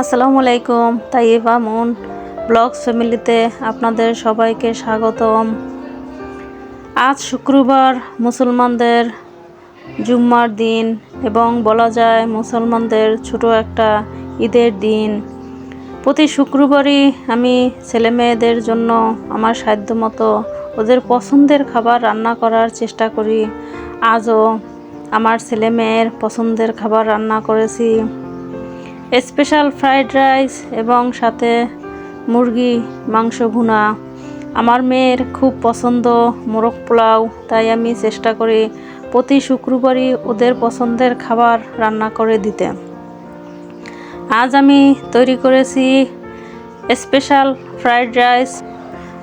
আসসালামু আলাইকুম Taiba moon blogs ফ্যামিলিতে আপনাদের সবাইকে স্বাগতম। আজ শুক্রবার মুসলমানদের জুম্মার দিন এবং বলা যায় মুসলমানদের ছোট একটা ঈদের দিন। প্রতি শুক্রবারই আমি ছেলে মেয়েদের জন্য আমার সাধ্যমতো ওদের পছন্দের খাবার রান্না করার চেষ্টা করি। আজও আমার ছেলে মেয়ের পছন্দের খাবার রান্না করেছি। স্পেশাল ফ্রাইড রাইস এবং সাথে মুরগি, মাংস ভুনা। আমার মেয়ের খুব পছন্দ মোরগ পোলাও, তাই আমি চেষ্টা করি প্রতি শুক্রবারই ওদের পছন্দের খাবার রান্না করে দিতে। আজ আমি তৈরি করেছি স্পেশাল ফ্রাইড রাইস।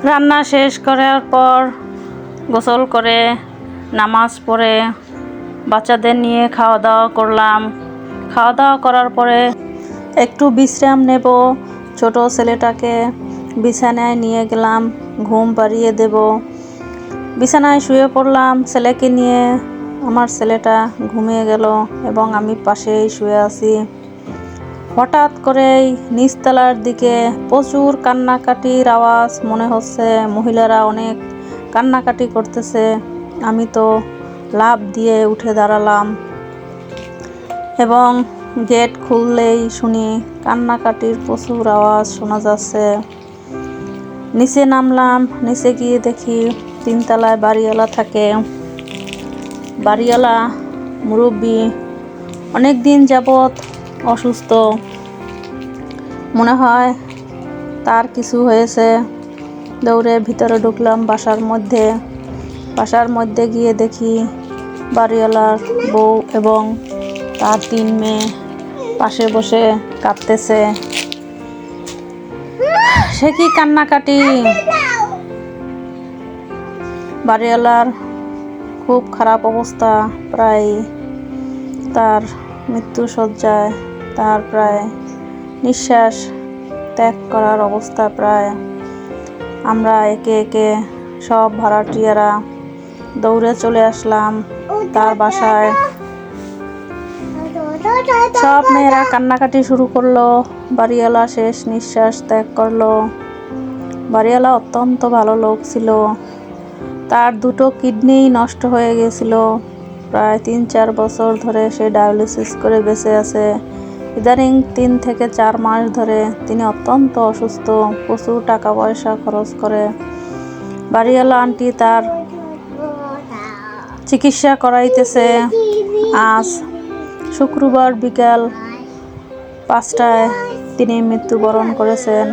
রান্না শেষ করার পর গোসল করে, নামাজ পড়ে, বাচ্চাদের নিয়ে খাওয়া দাওয়া করলাম। খাওয়া দাওয়া করার পরে একটু বিশ্রাম নেব। ছোট ছেলেটাকে বিছানায় নিয়ে গেলাম, ঘুম পাড়িয়ে দেব। বিছানায় শুয়ে পড়লাম, ছেলেকে নিয়ে। আমার ছেলেটা ঘুমিয়ে গেল এবং আমি পাশেই শুয়ে আছি। হঠাৎ করেই নিচতলার দিকে প্রচুর কান্নাকাটির আওয়াজ মনে হচ্ছে। মহিলারা অনেক কান্নাকাটি করতেছে। আমি তো লাভ দিয়ে উঠে দাঁড়ালাম এবং গেট খুললেই শুনি কান্নাকাটির প্রচুর আওয়াজ শোনা যাচ্ছে। নিচে নামলাম, নিচে গিয়ে দেখি তিনতলায় বাড়িওয়ালা থাকে। বাড়িওয়ালা মুরব্বী অনেক দিন যাবৎ অসুস্থ। মনে হয় তার কিছু হয়েছে। দৌড়ে ভিতরে ঢুকলাম বাসার মধ্যে। বাসার মধ্যে গিয়ে দেখি বাড়িওয়ালার বউ এবং তার তিন মেয়ে পাশে বসে কাঁদতেছে। সে কি কান্নাকাটি? বাড়িওয়ালার খুব খারাপ অবস্থা, প্রায় তার মৃত্যু সজ্জায় তার প্রায় নিঃশ্বাস ত্যাগ করার অবস্থা প্রায়। আমরা একে একে সব ভাড়াটিয়ারা দৌড়ে চলে আসলাম তার বাসায়। সব মেয়েরা কান্নাকাটি শুরু করল। বাড়িওয়ালা শেষ নিঃশ্বাস ত্যাগ করল। বাড়িওয়ালা অত্যন্ত ভালো লোক ছিল। তার দুটো কিডনি নষ্ট হয়ে গেছিল। প্রায় তিন চার বছর ধরে সে ডায়ালিসিস করে বেঁচে আছে। ইদানিং তিন থেকে চার মাস ধরে তিনি অত্যন্ত অসুস্থ, প্রচুর টাকা পয়সা খরচ করে। বাড়িওয়ালা আন্টি তার চিকিৎসা করাইতেছে। আজ শুক্রবার বিকাল পাঁচটায় তিনি মৃত্যুবরণ করেছেন।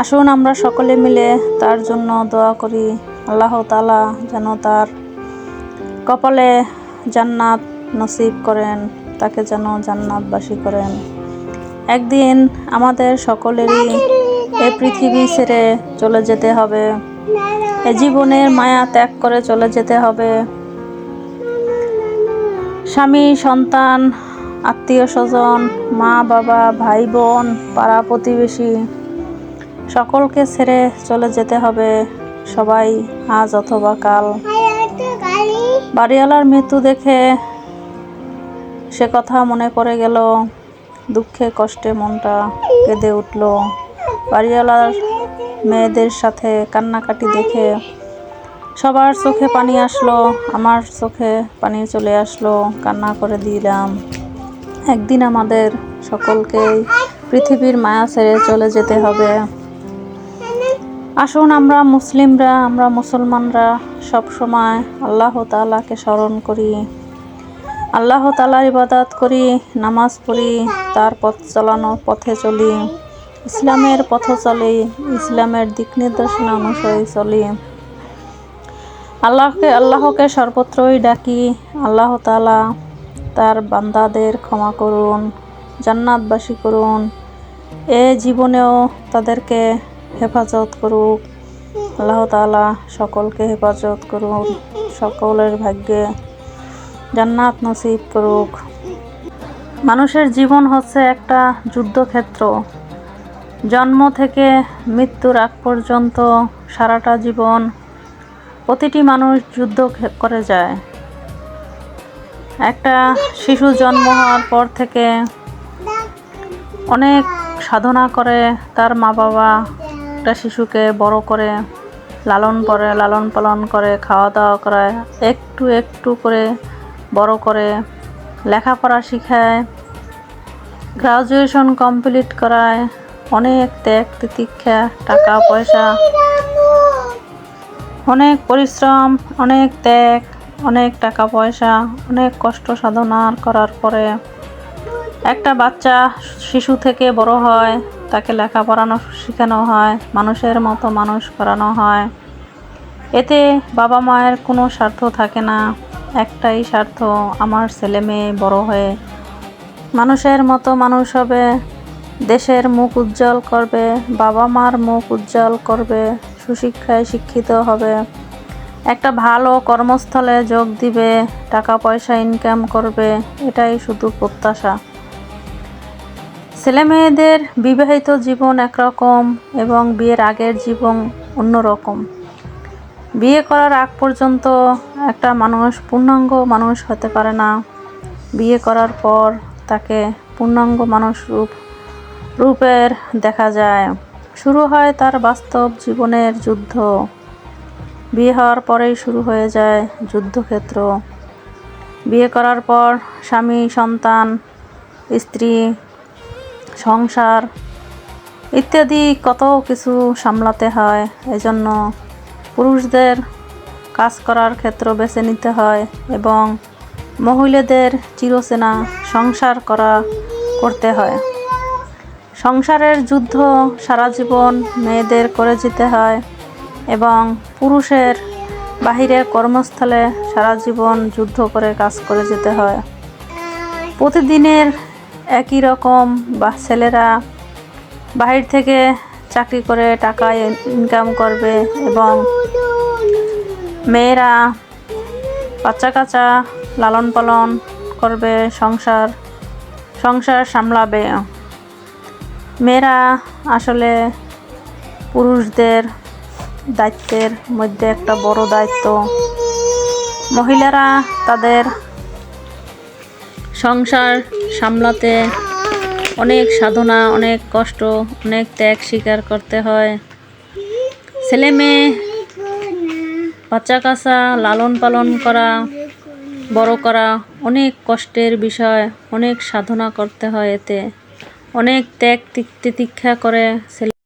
আসুন আমরা সকলে মিলে তার জন্য দোয়া করি। আল্লাহ তালা যেন তার কপালে জান্নাত নসিব করেন, তাকে যেন জান্নাতবাসী করেন। একদিন আমাদের সকলেরই এ পৃথিবী ছেড়ে চলে যেতে হবে। এ জীবনের মায়া ত্যাগ করে চলে যেতে হবে। স্বামী, সন্তান, আত্মীয় স্বজন, মা, বাবা, ভাই, বোন, পাড়া প্রতিবেশী, সকলকে ছেড়ে চলে যেতে হবে। সবাই আজ অথবা কাল। বাড়িওয়ালার মৃত্যু দেখে সে কথা মনে পড়ে গেল। দুঃখে, কষ্টে মনটা কেঁদে উঠল। বাড়িওয়ালার মেয়েদের সাথে কান্নাকাটি দেখে সবার চোখে পানি আসলো, আমার চোখে পানি চলে আসলো, কান্না করে দিলাম। একদিন আমাদের সকলকেই পৃথিবীর মায়া ছেড়ে চলে যেতে হবে। আসুন আমরা মুসলিমরা, আমরা মুসলমানরা সব সময় আল্লাহ তাআলাকে স্মরণ করি। আল্লাহ তালার ইবাদাত করি, নামাজ পড়ি, তার পথ চালানো পথে চলি। ইসলামের পথে চলি, ইসলামের দিক নির্দেশনা অনুসারে চলি। আল্লাহকে আল্লাহকে সর্বত্রই ডাকি। আল্লাহ তালা তার বান্দাদের ক্ষমা করুন, জান্নাতবাসী করুন। এ জীবনেও তাদেরকে হেফাজত করুক। আল্লাহ তালা সকলকে হেফাজত করুন, সকলের ভাগ্যে জান্নাত নসিব করুক। মানুষের জীবন হচ্ছে একটা যুদ্ধক্ষেত্র। জন্ম থেকে মৃত্যুর আগ পর্যন্ত সারাটা জীবন প্রতিটি মানুষ যুদ্ধ করে যায়। একটা শিশু জন্ম হওয়ার পর থেকে অনেক সাধনা করে, তার মা বাবা একটা শিশুকে বড় করে, লালন করে লালন পালন করে খাওয়া দাওয়া করায়, একটু একটু করে বড় করে, লেখাপড়া শিখায় গ্রাজুয়েশন কমপ্লিট করায়, অনেক ত্যাগ তিতিক্ষা টাকা পয়সা অনেক পরিশ্রম, অনেক ত্যাগ, অনেক টাকা পয়সা অনেক কষ্ট সাধনা করার পরে একটা বাচ্চা শিশু থেকে বড় হয়, তাকে লেখা পড়ানো শেখানো হয়, মানুষের মতো মানুষ করানো হয়। এতে বাবা মায়ের কোনো স্বার্থ থাকে না, একটাই স্বার্থ, আমার ছেলে মেয়ে বড় হয়ে। মানুষের মতো মানুষ হবে, দেশের মুখ উজ্জ্বল করবে, বাবা মার মুখ উজ্জ্বল করবে। সুশিক্ষায় শিক্ষিত হবে। একটা ভালো কর্মস্থলে যোগ দিবে টাকা পয়সা ইনকাম করবে, এটাই শুধু প্রত্যাশা। ছেলে মেয়েদের বিবাহিত জীবন একরকম এবং বিয়ের আগের জীবন অন্যরকম। বিয়ে করার আগ পর্যন্ত একটা মানুষ পূর্ণাঙ্গ মানুষ হতে পারে না। বিয়ে করার পর তাকে পূর্ণাঙ্গ মানুষ রূপ, রূপের দেখা যায়। শুরু হয় তার বাস্তব জীবনের যুদ্ধ। বিয়ে হওয়ার পরেই শুরু হয়ে যায় যুদ্ধক্ষেত্র। বিয়ে করার পর স্বামী, সন্তান, স্ত্রী, সংসার ইত্যাদি কত কিছু সামলাতে হয়। এজন্য পুরুষদের কাজ করার ক্ষেত্র বেছে নিতে হয় এবং মহিলাদের চিরচেনা সংসার করা করতে হয়। সংসারের যুদ্ধ সারা জীবন মেয়েদের করে যেতে হয় এবং পুরুষের বাহিরে কর্মস্থলে সারা জীবন যুদ্ধ করে কাজ করে যেতে হয়। প্রতিদিনের একই রকম বা ছেলেরা বাহির থেকে চাকরি করে টাকা ইনকাম করবে এবং মেয়েরা বাচ্চা কাচ্চা লালন পালন করবে, সংসার সংসার সামলাবে। মেয়েরা আসলে পুরুষদের দায়িত্বের মধ্যে একটা বড় দায়িত্ব। মহিলারা তাদের সংসার সামলাতে অনেক সাধনা, অনেক কষ্ট, অনেক ত্যাগ স্বীকার করতে হয়। ছেলে মেয়ে, বাচ্চা কাচ্চা লালন পালন করা, বড় করা অনেক কষ্টের বিষয়, অনেক সাধনা করতে হয় এতে। অনেক ত্যাগ তিক- তিক্ষা করে ছেলে